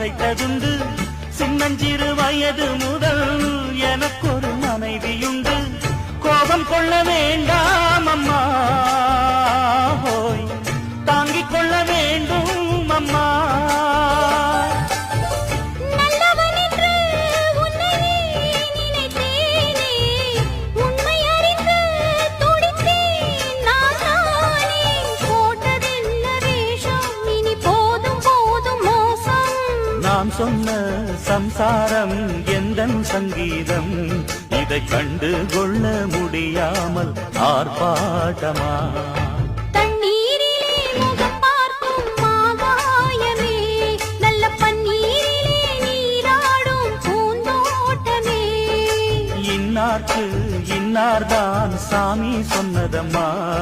மறைத்ததுண்டு சின்னஞ்சிறு வயது முதல் எனக்கொரு மனைவியுண்டு. கோபம் கொள்ள வேண்டாம் அம்மா. நான் சொன்ன சம்சாரம் எந்தன் சங்கீதம்? இதை கண்டு கொள்ள முடியாமல் ஆர்ப்பாட்டமா? இன்னார்க்கு இன்னார்தான் சாமி சொன்னதம்மா.